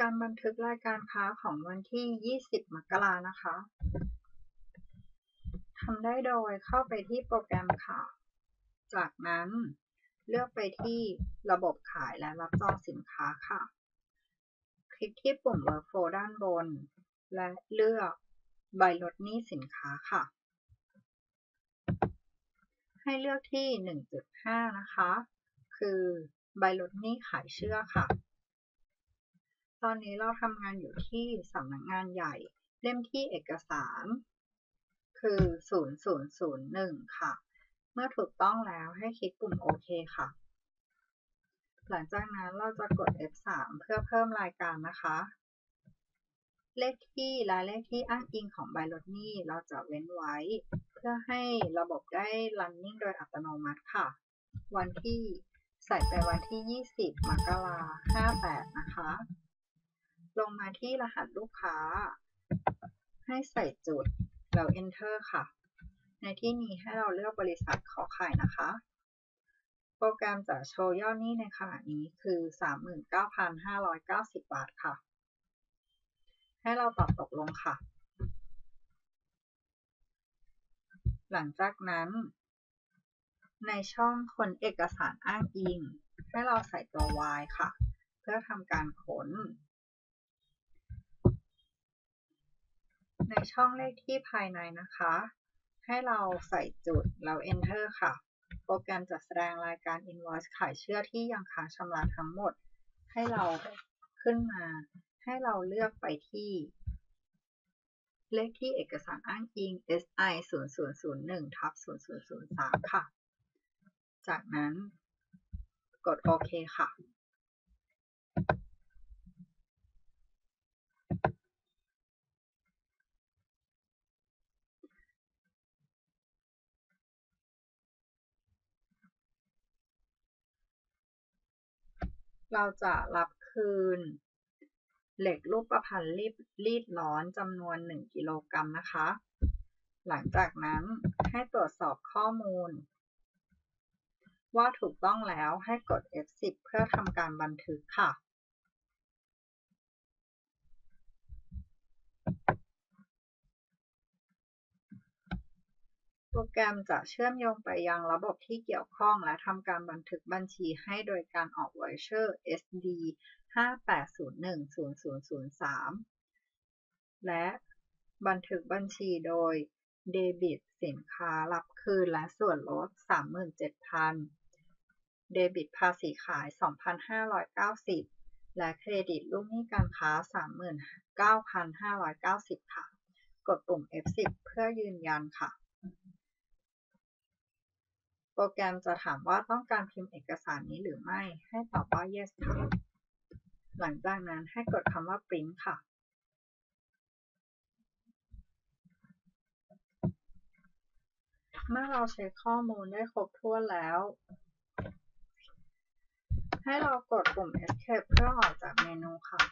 การบันทึกรายการค้าของวันที่20มกรานะคะทำได้โดยเข้าไปที่โปรแกรมค่ะ จากนั้นเลือกไปที่ระบบขายและรับจองสินค้าค่ะ คลิกที่ปุ่ม Workflow ด้านบน และเลือกใบลดหนี้สินค้าค่ะ ให้เลือกที่ 1.5 นะคะ คือใบลดหนี้ขายเชื่อค่ะ ตอนนี้เราทำงานอยู่ที่สำนักงานใหญ่ เล่มที่เอกสาร คือ 0001 ค่ะ เมื่อถูกต้องแล้วให้คลิกปุ่มโอเคค่ะ หลังจากนั้นเราจะกด F3 เพื่อเพิ่มรายการนะคะ เลขที่และเลขที่อ้างอิงของใบลดหนี้เราจะเว้นไว้ เพื่อให้ระบบได้ running โดยอัตโนมัติค่ะ วันที่ใส่ไปวันที่ 20 มกราคม 58 นะคะ ลงมาที่รหัสลูกค้า ให้ใส่จุด แล้ว enter ค่ะ ในที่นี้ให้เราเลือกบริษัทขอไข่นะคะ โปรแกรมจะโชว์ยอดหนี้ในขณะนี้คือ 39,590 บาทค่ะ ให้เราตอบตกลงค่ะ หลังจากนั้น ในช่องค้นเอกสารอ้างอิง ให้เราใส่ตัว y ค่ะ เพื่อทำการค้น ในช่องเลขที่ภายในนะคะ ให้เราใส่จุดแล้ว enter ค่ะ โปรแกรมจะแสดงรายการ invoice ขายเชื่อที่ยังค้างชำระทั้งหมด ให้เราขึ้นมา ให้เราเลือกไปที่ เลขที่เอกสารอ้างอิง SI 0001ทับ0003 ค่ะ จากนั้นกดโอเคค่ะ เราจะรับคืนเหล็กรูปประพันธ์รีดรีดร้อนจำนวน 1 กิโลกรัมนะคะ หลังจากนั้นให้ตรวจสอบข้อมูล ว่าถูกต้องแล้วให้กด F10 เพื่อทำการบันทึกค่ะ โปรแกรมจะเชื่อมโยงไปยังระบบที่เกี่ยวข้อง และทำการบันทึกบัญชีให้โดยการออกไวเชอร์ SD 58010003 และบันทึกบัญชีโดยเดบิตสินค้ารับคืนและส่วนลด 37,000 เดบิตภาษีขาย 2,590 และเครดิตลูกหนี้การค้า 39,590 ค่ะ กดปุ่ม F10 เพื่อยืนยันค่ะ โปรแกรมจะถามว่าต้องการพิมพ์เอกสารนี้หรือไม่ ให้ตอบว่า yes ค่ะ หลังจากนั้นให้กดคำว่า print ค่ะ เมื่อเราเช็คข้อมูลได้ครบถ้วนแล้ว ให้เรากดปุ่ม escape เพื่อออกจากเมนูค่ะ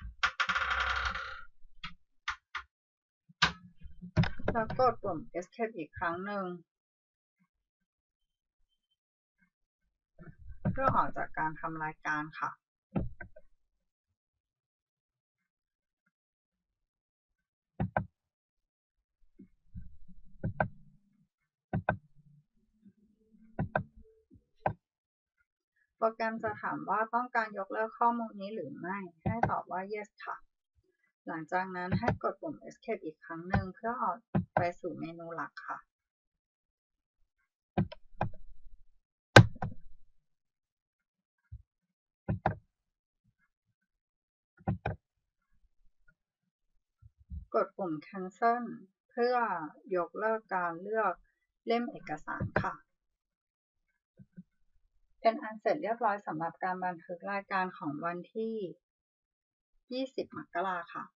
แล้วกดปุ่ม escape อีกครั้งหนึ่งเพื่อออกจากการทำรายการค่ะโปรแกรมจะถามว่าต้องการยกเลิกข้อมูลนี้หรือไม่ ให้ตอบว่า yes ค่ะ หลังจากนั้นให้กดปุ่ม escape อีกครั้งหนึ่งเพื่อออกไปสู่เมนูหลักค่ะ กดปุ่ม Cancel เพื่อยกเลิกการเลือกเล่มเอกสารค่ะ เป็นอันเสร็จเรียบร้อยสำหรับการบันทึกรายการของวันที่ 20 มกราค่ะ